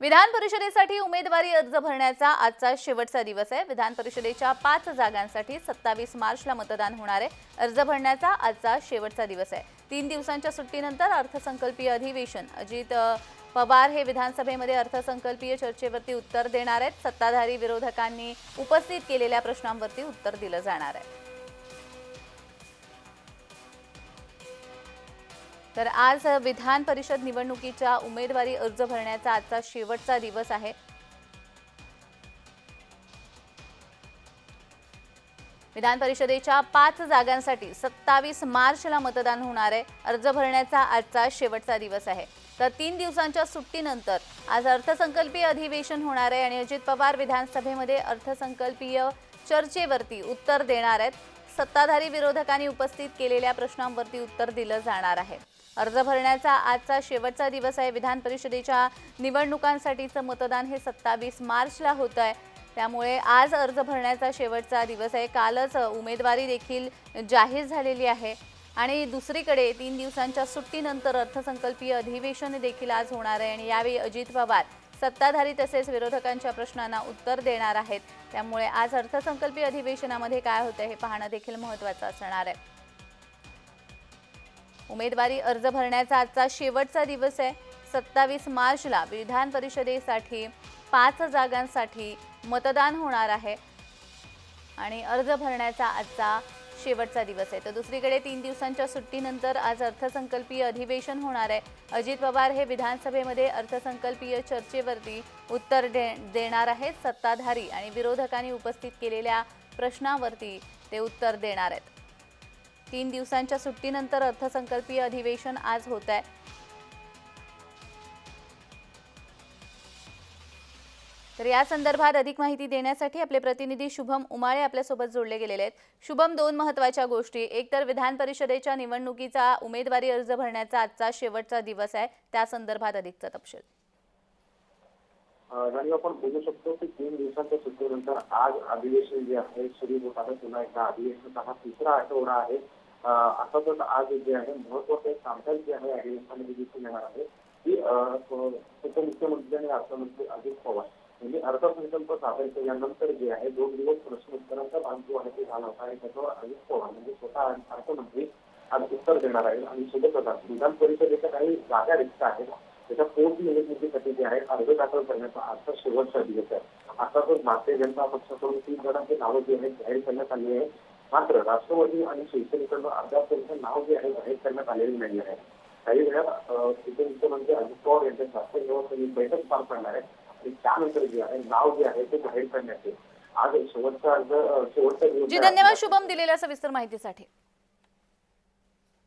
विधान परिषदेसाठी उमेदवारी अर्ज भरण्याचा आजचा शेवटचा दिवस आहे. विधान परिषदेच्या पाच जागांसाठी सत्तावीस मार्चला मतदान होणार आहे. अर्ज भरण्याचा आजचा शेवटचा दिवस आहे. तीन दिवसांच्या सुट्टीनंतर अर्थसंकल्पीय अधिवेशन. अजित पवार हे विधानसभेमध्ये अर्थसंकल्पीय चर्चेवरती उत्तर देणार आहेत. सत्ताधारी विरोधकांनी उपस्थित केलेल्या प्रश्नांवरती उत्तर दिलं जाणार आहे. तर आज विधान परिषद निवडणुकीच्या उमेदवारी अर्ज भरण्याचा आजचा शेवटचा दिवस आहे. विधान परिषदेच्या पाच जागांसाठी सत्तावीस मार्चला मतदान होणार आहे. अर्ज भरण्याचा आजचा शेवटचा दिवस आहे. तर तीन दिवसांच्या सुट्टीनंतर आज अर्थसंकल्पीय अधिवेशन होणार आहे आणि अजित पवार विधानसभेमध्ये अर्थसंकल्पीय चर्चेवरती उत्तर देणार आहेत. सत्ताधारी विरोधकांनी उपस्थित केलेल्या प्रश्नांवरती उत्तर दिलं जाणार आहे. अर्ज भरण्याचा आजचा शेवटचा दिवस आहे. विधान परिषदेच्या निवडणुकांसाठीचं मतदान हे सत्तावीस मार्चला होत आहे. त्यामुळे आज अर्ज भरण्याचा शेवटचा दिवस आहे. कालच उमेदवारी देखील जाहीर झालेली आहे. आणि दुसरीकडे तीन दिवसांच्या सुट्टीनंतर अर्थसंकल्पीय अधिवेशन देखील आज होणार आहे. आणि यावेळी अजित पवार सत्ताधारी तसेच विरोधकांच्या प्रश्नांना उत्तर देणार आहेत. त्यामुळे आज अर्थसंकल्पीय अधिवेशनामध्ये काय होतं हे पाहणं देखील महत्त्वाचं असणार आहे. उमेदवारी अर्ज भरण्याचा आजचा शेवटचा दिवस आहे. सत्तावीस मार्चला विधान परिषदेसाठी पाच जागांसाठी मतदान होणार आहे. आणि अर्ज भरण्याचा आजचा शेवटचा दिवस आहे. तर दुसरीकडे तीन दिवसांच्या सुट्टीनंतर आज अर्थसंकल्पीय अधिवेशन होणार आहे. अजित पवार हे विधानसभेमध्ये अर्थसंकल्पीय चर्चेवरती उत्तर दे देणार आहेत. सत्ताधारी आणि विरोधकांनी उपस्थित केलेल्या प्रश्नावरती ते उत्तर देणार आहेत. तीन दिवसांच्या सुट्टीनंतर अर्थसंकल्पीय अधिवेशन आज होत आहे. तर या संदर्भात अधिक माहिती देण्यासाठी आपले प्रतिनिधी शुभम उमाळे आपल्यासोबत जोडले गेलेले आहेत. शुभम दोन महत्त्वाच्या गोष्टी. एक तर विधान परिषदेच्या निवडणुकीचा उमेदवारी अर्ज भरण्याचा आजचा शेवटचा दिवस आहे. त्या संदर्भात अधिकचा तपशील. आणि आपण बघू शकतो की तीन दिवसांच्या सुट्टीनंतर आज अधिवेशन जे आहे सुरू होत आहे. पुन्हा एकदा अधिवेशनाचा हा तिसरा आठवडा आहे. अर्थातच आज जे आहे महत्वाचं एक कामकाज जे आहे अधिवेशनामध्ये दिसून येणार आहे की उपमुख्यमंत्री आणि अर्थमंत्री अजित पवार. म्हणजे अर्थसंकल्प सादर केल्यानंतर जे आहे दोन दिवस प्रश्नोत्तरांचा भाग जो आहे ते झाला होता आणि त्याच्यावर अजित पवार म्हणजे स्वतः अर्थमंत्री आज उत्तर देणार आहेत आणि सोबतच विधान परिषदेच्या काही जागा रिक्त आहेत. त्याच्या पोटनिवडणुकीसाठी जे आहे अर्ज दाखल करण्याचा आजचा शेवटचा दिवस आहे. तर भारतीय जनता पक्षाकडून तीन जणांची नावं जी आहेत जाहीर करण्यात आली आहे मात्र राष्ट्रवादी आणि शिवसेनेकडून अद्याप त्यांचं नाव जे आहे जाहीर करण्यात आलेली नाही आहे. काही वेळात उपमुख्यमंत्री अजित पवार यांच्या शासन व्यवस्थेची बैठक पार पडणार आहे आणि त्यानंतर जे आहे नाव जे आहे ते जाहीर करण्यात येईल आज शेवटचा अर्ज शेवटचा जी. धन्यवाद शुभम दिलेल्या सविस्तर माहितीसाठी